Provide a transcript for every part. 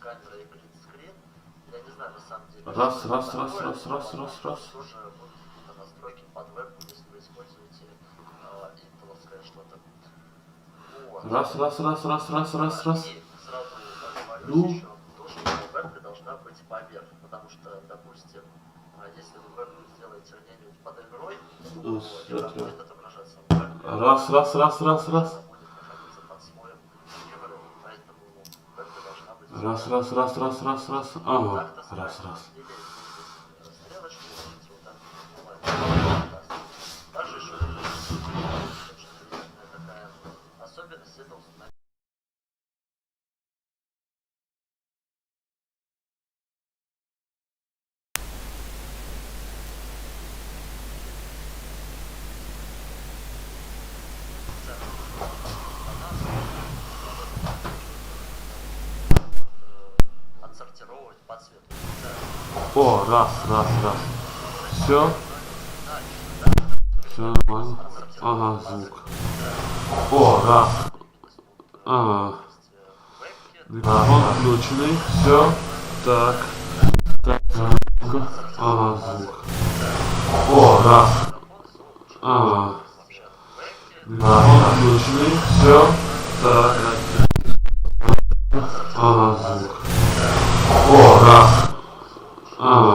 камера и гринскрин. Я не знаю, на самом деле. Раз, раз, раз, такое, раз, раз, раз, раз. Тоже будут какие-то настройки под вебку, если вы используете а, интеловское что-то. Вот. Раз, раз, раз, раз, раз, раз, раз. И сразу Ну. еще, то, что вебка должна быть поверх, потому что, допустим, а, если вы вебку сделаете где-нибудь под игрой, то игра смотрю. будет отображаться в вебке. Раз, раз, раз, раз, раз. Она будет находиться под слоем игры, поэтому ну, вебка должна быть Раз, раз, раз, раз, раз, раз. Ага, раз, раз. О, раз, раз, раз. Все? Все нормально. Ага, звук. О, раз. Ага. Микрофон включенный. Все. Так. Так. звук. Ага, звук. О, раз. Ага. Микрофон включенный. Все. Так. Ага, звук. О, раз. Ага.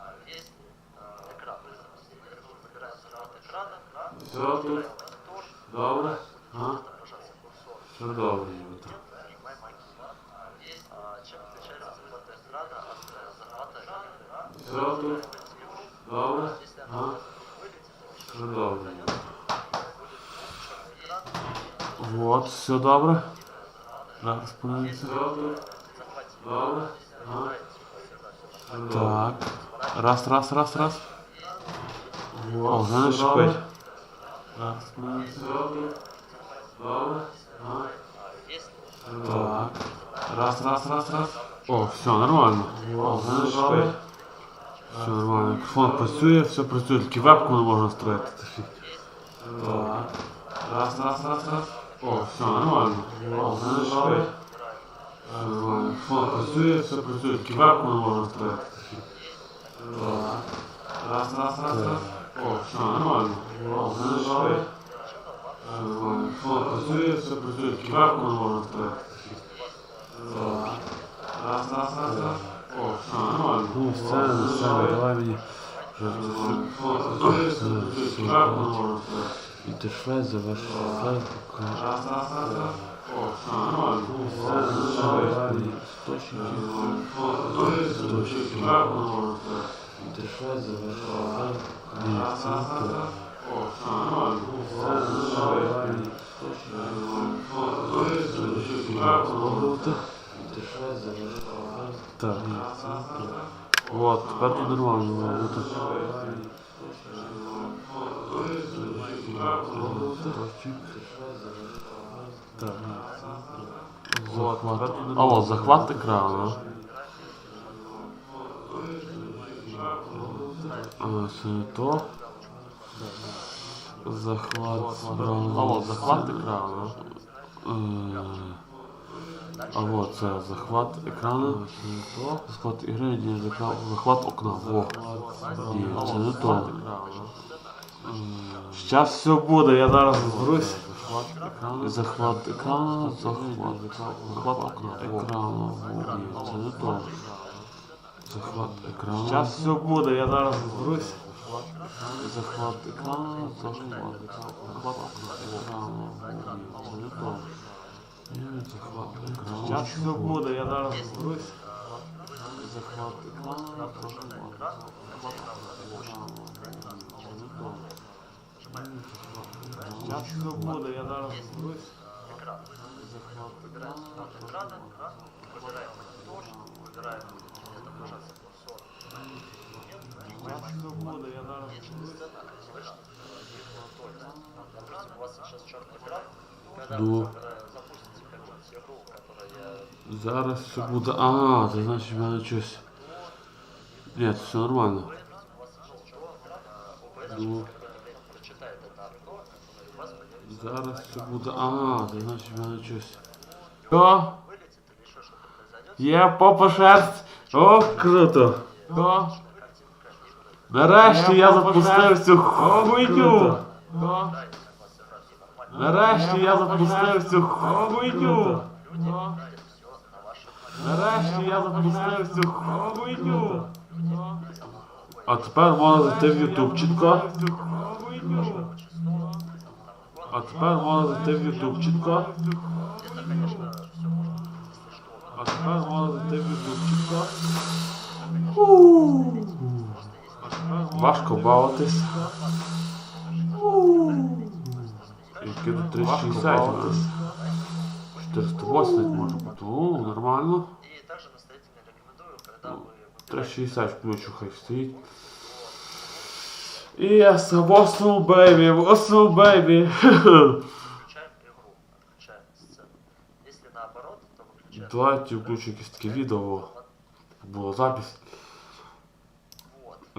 А если а, экран вы запустили игру, выбираем захват экрана, да, Всё тут. Добре. А? Все добре, Юта. Прямая магия. Есть, а, чем отличается захват эстрада от э, захвата игры? Все тут? Добре? Если А? она вылетит, Все добре. экран, Вот, все добре. Зараз подивимося. Добре? А? Так. Раз, раз, раз, раз. О, вже не шипить. Раз, подивимося. Добре? А? если Так. Раз, раз, раз, раз. О, все, нормально. О, вже не шипить. Все нормально. Мікрофон працює, все працює, тільки вебку не можна настроїти. Це фіг. Так. Раз, раз, раз, раз. О, все нормально. О, вже не шипить. Все нормально. Мікрофон працює, все працює, тільки вебку не можна настроїти. Це фіг. Так. Раз, раз, раз, раз. О, все нормально. О, вже не шипить. Все нормально. Мікрофон працює, все працює, тільки вебку не можна настроїти. Це фіг. Так. Раз, раз, раз, раз. О, все нормально. Ну, сцена, сцена, давай мені. І ти швець завершиш флейт, покажеш. Раз, раз, раз, раз. О, все нормально. Давай мені істочники, істочники. І ти швець завершиш флейт, Ні, покажеш. це не то. О, все нормально. Давай мені істочники, Пробувати. і ти швець завершиш флейт. Так, ні, це не то. От, то. Захват. А от захват екрану. А, то. Захват. А от захват екрану. А вот це захват екрану. То. Захват ігри, ні, захват, захват окна. Во. Ні, це не то. Зараз все буде, я зараз зберусь. Захват екрану, захват, захват окна. Екрану. Ні, це не то. Захват екрану. Зараз все буде, я зараз зберусь. Захват екрану, захват, захват окна. Екрану. Ні, це не то. Зараз все буде, я зараз зберусь. Захват екрану, захват, захват окна. Екрану, це не то. Зараз все буде, я зараз зберусь. экран. Захват Выбираем екрану, от экрана, да, выбираем точку, выбираем где-то пожалуйста курсор. Зараз все буде, я зараз зберусь. слышно? У вас сейчас черный экран, когда Ну. вы Зараз все буде. А, це значить в мене щось. Ні, це все нормально. у вас сейчас черный экран, OBS Ну. через какое-то время прочитает это окно, и у вас появится Зараз все буде. А, це значить в мене щось. Що? вылетит или еще что-то произойдет. Є попа шерсть. О, круто. Що? Картинка ниже. Нарешті я запустив цю хуйню. Нравится Нарешті я запустив цю хуйню. Нарешті я запустив цю хуйню. А тепер можна зайти в ютубченко. А тепер можна зайти в что. А тепер можна зайти в ютубченко. Важко бавитись. 360 у нас. 480 може бути. О, нормально. И также настоятельно рекомендую, когда вы выбираете 360 включу, хай стоїть. Yes, awesome baby, awesome baby. включаем игру, включаем сцену. Если наоборот, то выключаем. Давайте включу якесь таке відео. Була запись.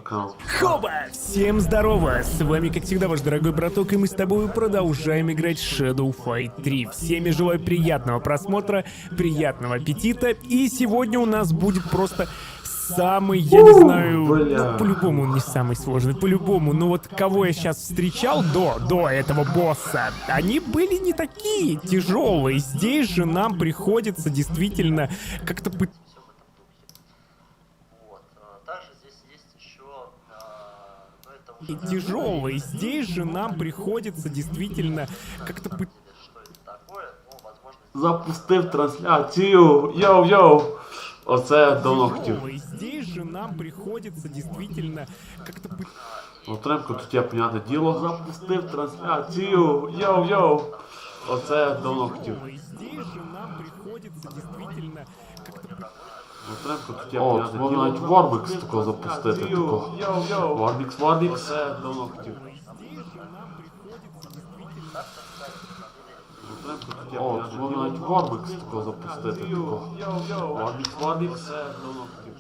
Хоба! Всем здорово! С вами, как всегда, ваш дорогой браток, и мы с тобой продолжаем играть в Shadow Fight 3. Всеми желаю приятного просмотра, приятного аппетита, и сегодня у нас будет просто самый, я не знаю, ну, по-любому он не самый сложный, по-любому, но вот кого я сейчас встречал до, до этого босса, они были не такие тяжелые. Здесь же нам приходится действительно как-то пытаться Вот. а, Также здесь есть еще, а, ну это и уже тяжелые. Здесь же нам приходится действительно как-то пытаться или что это такое, ну, возможно, запустив трансляцію. Йоу-йоу. Оце давно хотів. И здесь же нам приходится действительно как-то пы- Отримку тут є понятне діло. Запустив трансляцію. Йоу-йоу. Оце давно хотів. И здесь же нам приходится действительно как-то пы- Отримку тут є понятне діло. Можна навіть Вормікс такого запустити. Такого. Йоу-йоу. Вормікс, Вормікс. Оце давно хотів. Здесь же нам приходится действительно О, можна навіть Вормікс такого запустити. Такого. Вормікс, Вормікс. Оце давно хотів.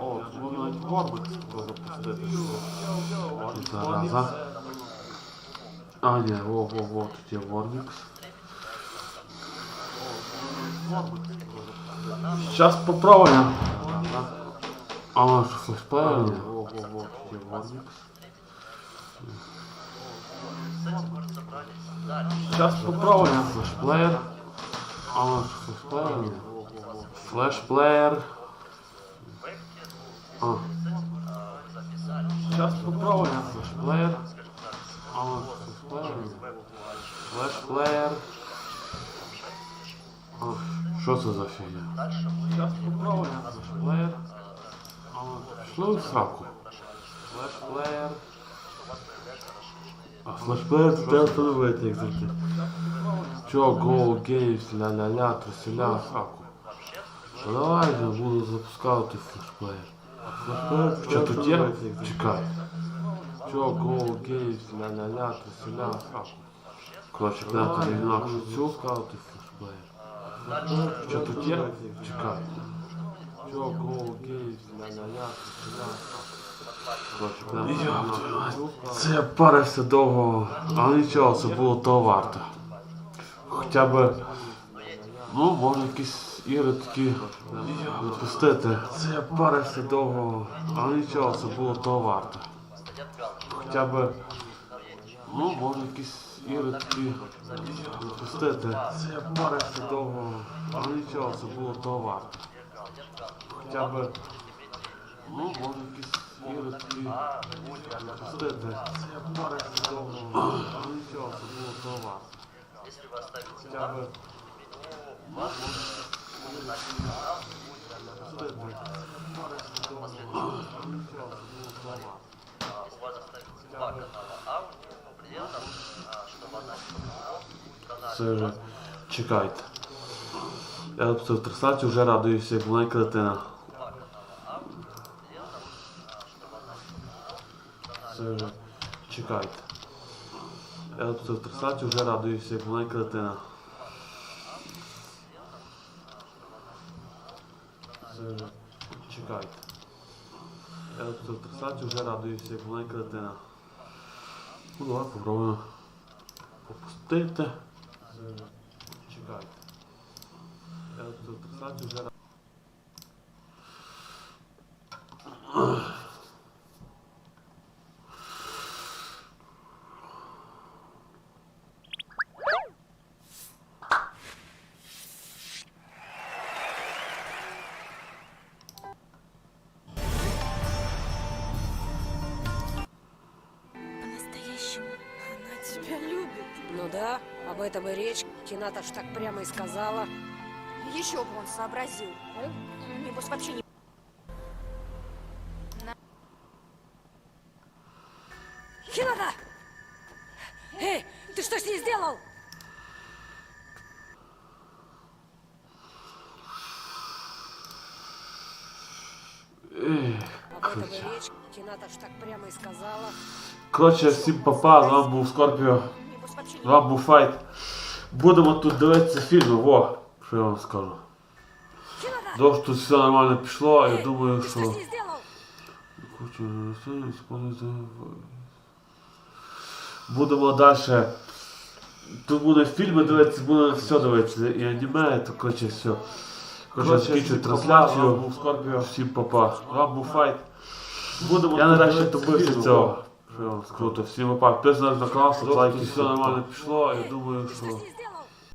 О, можна навіть Вормікс такого запустити. Зараза. А, ні, во, во, во, тут є Вормікс. Сейчас попробуем. А, ну, що флешплеєр? Ні, во, во, во, тут є Вормікс. Сейчас попробуем. Флешплеер. А, ну, що флешплеєр? Ні. Флешплеер. А. Сейчас попробуем. Флешплеер. А, ну, що флешплеєр? Ні. Флешплеер. А, що це за фігня? Сейчас попробуем. Флешплеер. А, ну, пішли в сраку. Флешплеер. А флешплеер це треба встановити, як завжди. Чо, Go Games, ля-ля-ля, труселя, сраку. Ну давай я буду запускати флешплеер. Флешплеер, що тут є? Чекай. Чо, Go Games, ля-ля-ля, труселя, сраку. Коротше, треба тоді інакше цю скати флешплеер. Що тут є? Чекай. Чо, Go Games, ля-ля-ля. Це я парився довго, але нічого, це було того варто. Хоча б, ну, може якісь ігри такі запустити. Це я парився довго, але нічого, це було того варто. Хоча б, ну, може якісь ігри такі запустити. Це я парився довго, але нічого, це було того варто. Хоча б, ну, може якісь ігри такі запустити. Це я парився довго, але нічого, це було того варто. Если вы оставите Хоча б, ваш значит канал будет а, Вже чекайте. Я запустив трансляцію, вже радуюся, як маленька дитина. Це вже чекайте. Я запустив трансляцію, вже радуюся, як маленька дитина. Це вже чекайте. Я запустив трансляцію, вже радуюся, як маленька дитина. Ну давай попробуємо попустити. Чекайте. Я запустив трансляцію, вже об этом и речь. Кината ж так прямо и сказала. Еще бы он сообразил. Небось вообще не... Кината! Эй, ты что с ней сделал? Коротше, всім папа, з вами був Скорпіо, Був Файт. Будемо тут дивитися фільми, во, що я вам скажу. Кината! Тут все нормально пішло, я думаю, що... Будемо далі. Тут буде фільми дивитися, буде все дивитися. І аніме, то коротше все. Коротше, закінчую трансляцію. Всім папа. Вам був файт. Будемо я нарешті добився цього. Що я вам скажу, то всім папа. Підписуйтесь на канал, ставте лайки, все нормально пішло. Я думаю, Ты что що... с ней